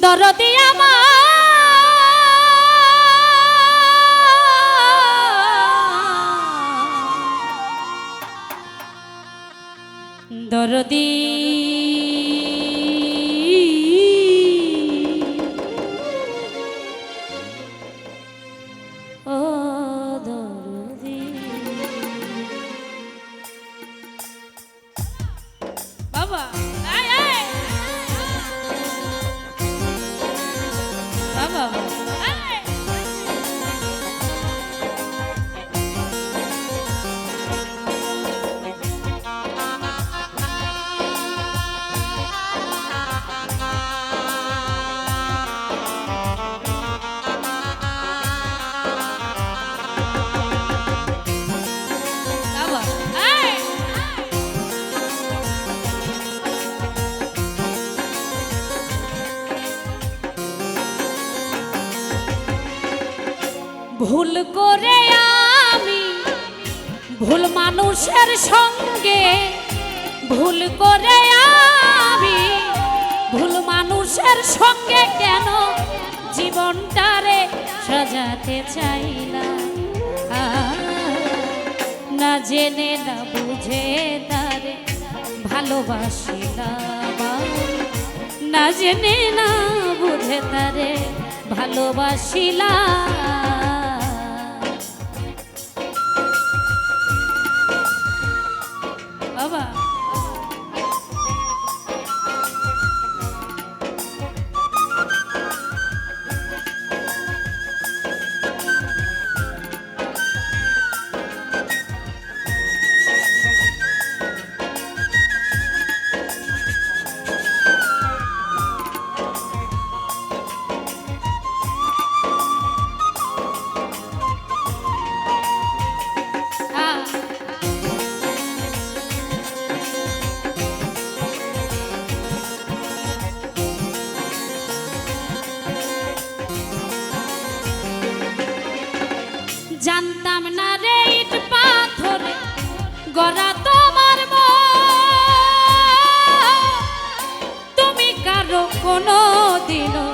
দরদি আমার দরদি ভুল করে আমি ভুল মানুষের সঙ্গে ভুল করে আমি ভুল মানুষের সঙ্গে কেন জীবনটারে সাজাতে আহ, না জেনে না বুঝে তারে ভালোবাসিলাম না জেনে না বুঝে তারে ভালোবাসিলাম গড়া তোমার তুমি কারও কোনো দিনও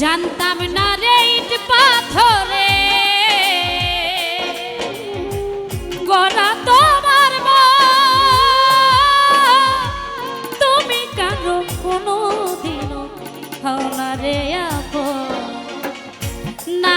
জানতাম না রে ইট পাথরে কোনো দিনও হও রে আপন। না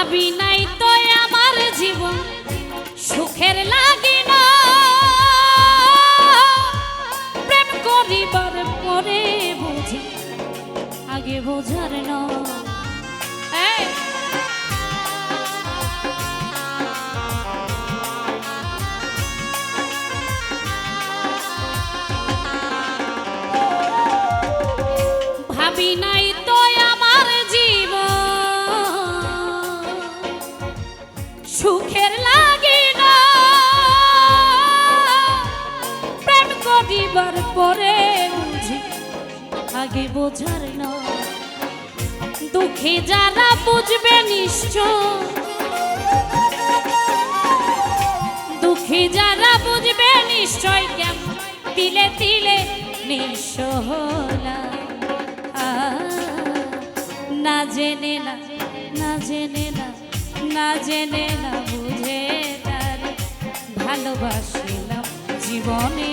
ভাবি নাই করিবার পরে বুঝি আগে বোঝার না দুঃখী যারা বুঝবে নিশ্চয় দুঃখী যারা বুঝবে নিশ্চয় কেমন তিলে তিলে। আহ, না জেনে না না জেনে না না জেনে না বুঝে তার ভালোবাসিলাম জীবনে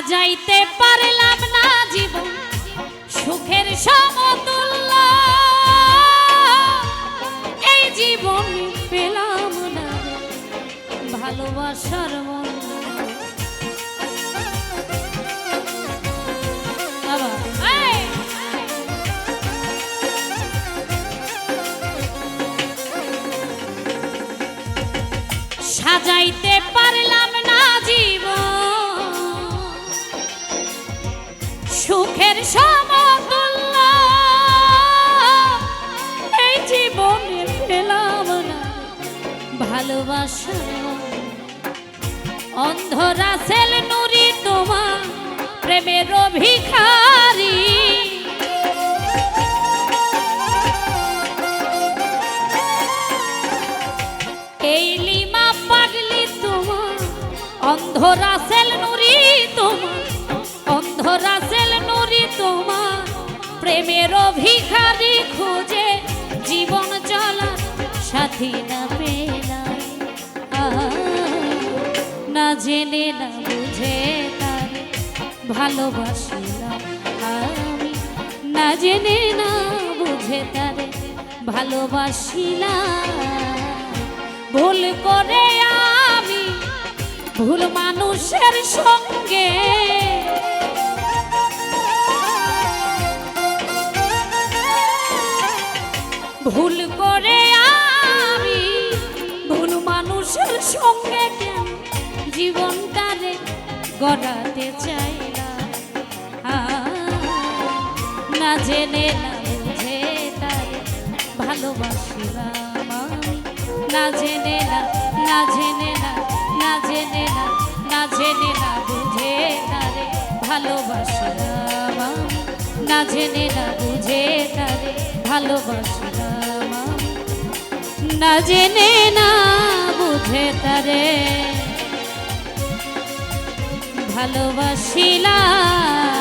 সাজাইতে পারলাম না জীবন সুখের সমতুল্য। এই জীবন পেলাম না। ভালোবাসার সুখের সমতুল্য। এই জীবনে পেলাম না ভালোবাসা। অন্ধরা সেল নুরি তোমার প্রেমের ভিখারি এই লিমা অন্ধরা সেল নুরি তোমার প্রেমের ভিখারি খুঁজে জীবন চলার সাথী না পেলাম। না জেনে, না বুঝে তার ভালোবাসিলাম আমি। না জেনে, না বুঝে তারে ভালোবাসিলাম। ভুল করে আমি ভুল মানুষের সঙ্গে ভুল করে আমি ভুল মানুষের সঙ্গে কেন জীবনটারে গড়াতে চাইলাম? আহ, না জেনে না বুঝে তারে ভালোবাসিলাম আমি। না জেনে না না জেনে না না জেনে না না জেনে না বুঝে তারে ভালোবাসিলাম আমি। না জেনে না বুঝে তারে ভালোবাসলাম না জেনে না বুঝে তারে ভালোবাসিলাম